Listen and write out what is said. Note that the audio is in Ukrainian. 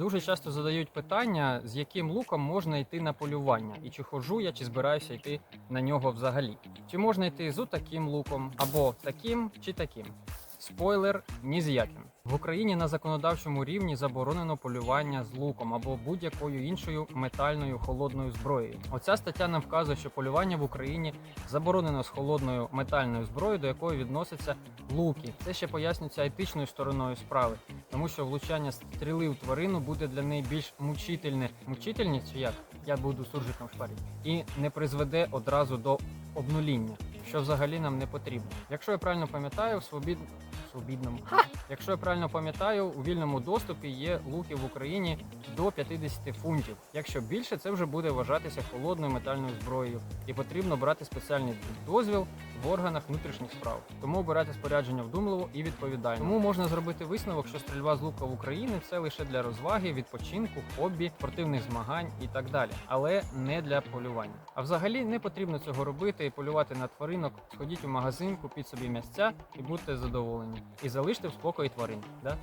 Дуже часто задають питання, з яким луком можна йти на полювання, і чи ходжу я, чи збираюся йти на нього взагалі. Чи можна йти з таким луком, або таким чи таким. Спойлер ні з яким. В Україні на законодавчому рівні заборонено полювання з луком або будь-якою іншою метальною холодною зброєю. Оця стаття нам вказує, що полювання в Україні заборонено з холодною метальною зброєю, до якої відносяться луки. Це ще пояснюється етичною стороною справи, тому що влучання стріли в тварину буде для неї більш мучительне. Мучительність чи як? Я буду суржиком шпарити. І не призведе одразу до обнуління, що взагалі нам не потрібно. Якщо я правильно пам'ятаю, в свобід... свобідному. Якщо я правильно пам'ятаю, у вільному доступі є луки в Україні до 50 фунтів. Якщо більше, це вже буде вважатися холодною метальною зброєю, і потрібно брати спеціальний дозвіл в органах внутрішніх справ. Тому обирати спорядження вдумливо і відповідально. Тому можна зробити висновок, що стрільба з лука в Україні це лише для розваги, відпочинку, хобі, спортивних змагань і так далі, але не для полювання. А взагалі не потрібно цього робити і полювати на тваринок. Сходіть у магазин, купіть собі місця і будьте задоволені. І залиште в спокої тварин. Да?